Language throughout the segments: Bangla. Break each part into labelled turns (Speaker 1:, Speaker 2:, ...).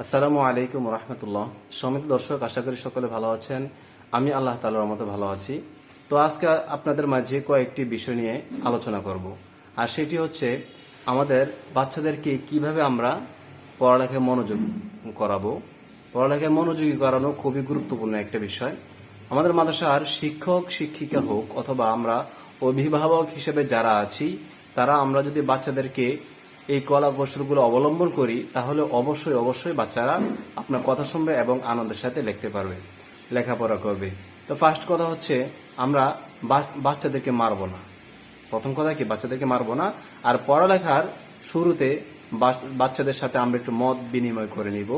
Speaker 1: আসসালামু আলাইকুম রহমতুল্লাহ। সমিত দর্শক, আশা করি সকলে ভালো আছেন। আমি আল্লাহ তালার মতো ভালো আছি। তো আজকে আপনাদের মাঝে কয়েকটি বিষয় নিয়ে আলোচনা করব। আর সেটি হচ্ছে আমাদের বাচ্চাদেরকে কীভাবে আমরা পড়ালেখায় মনোযোগ করাবো। পড়ালেখায় মনোযোগী করানো খুবই গুরুত্বপূর্ণ একটা বিষয়। আমাদের মাদ্রাসার শিক্ষক, শিক্ষিকা হোক অথবা আমরা অভিভাবক হিসেবে যারা আছি, তারা আমরা যদি বাচ্চাদেরকে এই কলা কৌশলগুলো অবলম্বন করি, তাহলে অবশ্যই অবশ্যই বাচ্চারা আপনার কথা শুনবে এবং আনন্দের সাথে লিখতে পারবে, লেখাপড়া করবে। তো ফার্স্ট কথা হচ্ছে, আমরা বাচ্চাদেরকে মারবো না। প্রথম কথা কি, বাচ্চাদেরকে মারবো না। আর পড়ালেখার শুরুতে বাচ্চাদের সাথে আমরা একটু মত বিনিময় করে নিব।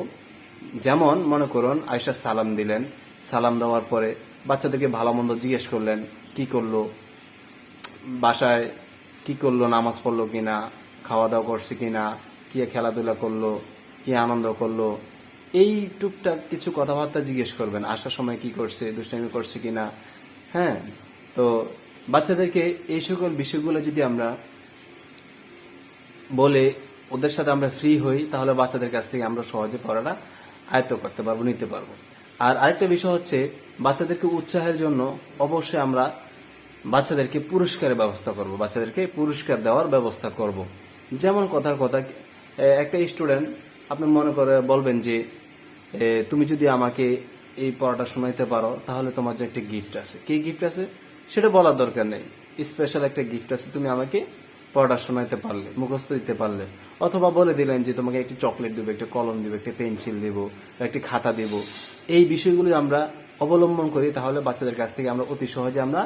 Speaker 1: যেমন, মনে করুন আয়সা সালাম দিলেন। সালাম দেওয়ার পরে বাচ্চাদেরকে ভালো মন্দ জিজ্ঞেস করলেন, কি করল? বাসায় কি করল? নামাজ পড়ল কিনা? খাওয়া দাওয়া করছে কিনা, কি খেলাধুলা করল, কি আনন্দ করল, এই টুকটাক কিছু কথাবার্তা জিজ্ঞেস করবেন, আসার সময় কি করছে, দুষ্টামি করছে কিনা হ্যাঁ? তো বাচ্চাদেরকে এই সকল বিষয়গুলো যদি আমরা বলে ওদের সাথে আমরা ফ্রি হই, তাহলে বাচ্চাদের কাছ থেকে আমরা সহজে পড়াটা আয়ত্ত করতে পারব, নিতে পারব। আর আরেকটা বিষয় হচ্ছে, বাচ্চাদেরকে উৎসাহের জন্য অবশ্যই আমরা বাচ্চাদেরকে পুরস্কারের ব্যবস্থা করব, বাচ্চাদেরকে পুরস্কার দেওয়ার ব্যবস্থা করব। যেমন কথার কথা একটা স্টুডেন্ট আপনি মনে করে বলবেন যে তুমি যদি আমাকে এই পড়াটা শোনাইতে পারো, তাহলে তোমার যে একটা গিফট আছে। কি গিফট আছে? সেটা বলার দরকার নেই। স্পেশাল একটা গিফট আছে, তুমি আমাকে পড়াটা শোনাইতে পারলে, মুখস্থ দিতে পারলে। অথবা বলে দিলেন যে, তোমাকে একটি চকলেট দেবো, একটা কলম দেবো, একটা পেন্সিল দেবো, একটি খাতা দেব। এই বিষয়গুলি আমরা অবলম্বন করি, তাহলে বাচ্চাদের কাছ থেকে আমরা অতি সহজে আমরা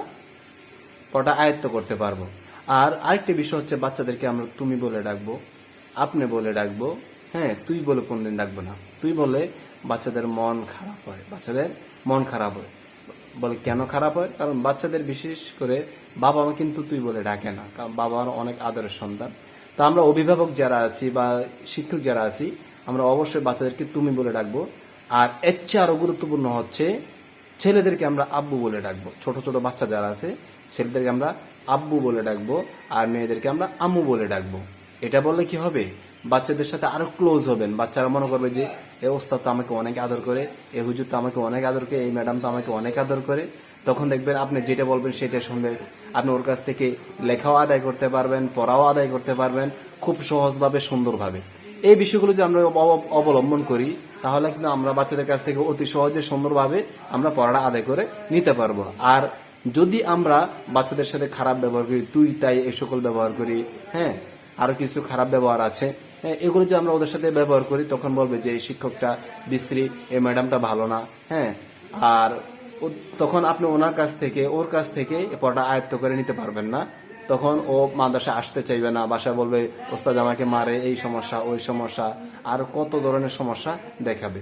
Speaker 1: পড়াটা আয়ত্ত করতে পারব। আর আরেকটি বিষয় হচ্ছে বাচ্চাদেরকে আমরা তুমি বলে ডাকবো, আপনি বলে ডাকবো হ্যাঁ তুই বলে কোনদিন ডাকবো না। তুই বলে বাচ্চাদের মন খারাপ হয়, বাচ্চাদের মন খারাপ হয়। বলে কেন খারাপ হয়? কারণ বাচ্চাদের বিশেষ করে বাবা মা কিন্তু তুই বলে ডাকে না, কারণ বাবার অনেক আদরের সন্তান। তো আমরা অভিভাবক যারা আছি বা শিক্ষক যারা আছি, আমরা অবশ্যই বাচ্চাদেরকে তুমি বলে ডাকবো। আর এর চেয়ে আরও গুরুত্বপূর্ণ হচ্ছে, ছেলেদেরকে আমরা আব্বু বলে ডাকবো। ছোট ছোট বাচ্চা যারা আছে, ছেলেদেরকে আমরা আব্বু বলে ডাকবো আর মেয়েদেরকে আমরা আম্মু বলে ডাকবো। এটা বললে কি হবে? বাচ্চাদের সাথে আরও ক্লোজ হবেন। বাচ্চারা মনে করবে যে, এ ওস্তাদ তো আমাকে অনেক আদর করে, এ হুজুর তো আমাকে অনেক আদর করে, এই ম্যাডাম তো আমাকে অনেক আদর করে। তখন দেখবেন আপনি যেটা বলবেন সেটা শুনবে আপনি ওর কাছ থেকে লেখাও আদায় করতে পারবেন, পড়াও আদায় করতে পারবেন, খুব সহজভাবে, সুন্দরভাবে। এই বিষয়গুলো যদি আমরা অবলম্বন করি, তাহলে কিন্তু আমরা বাচ্চাদের কাছ থেকে অতি সহজে, সুন্দরভাবে আমরা পড়াটা আদায় করে নিতে পারব। আর যদি আমরা বাচ্চাদের সাথে খারাপ ব্যবহার করি তুই তাই এই সকল ব্যবহার করি হ্যাঁ আরও কিছু খারাপ ব্যবহার আছে হ্যাঁ, এগুলো যে আমরা ওদের সাথে ব্যবহার করি তখন বলবে যে এই শিক্ষকটা বিশ্রী এই ম্যাডামটা ভালো না হ্যাঁ আর তখন আপনি ওনার কাছ থেকে ওর কাছ থেকে এ পড়াটা আয়ত্ত করে নিতে পারবেন না তখন ও মাদ্রাসা আসতে চাইবে না বাসা বলবে ওস্তাদ আমাকে মারে এই সমস্যা ওই সমস্যা আর কত ধরনের সমস্যা দেখাবে।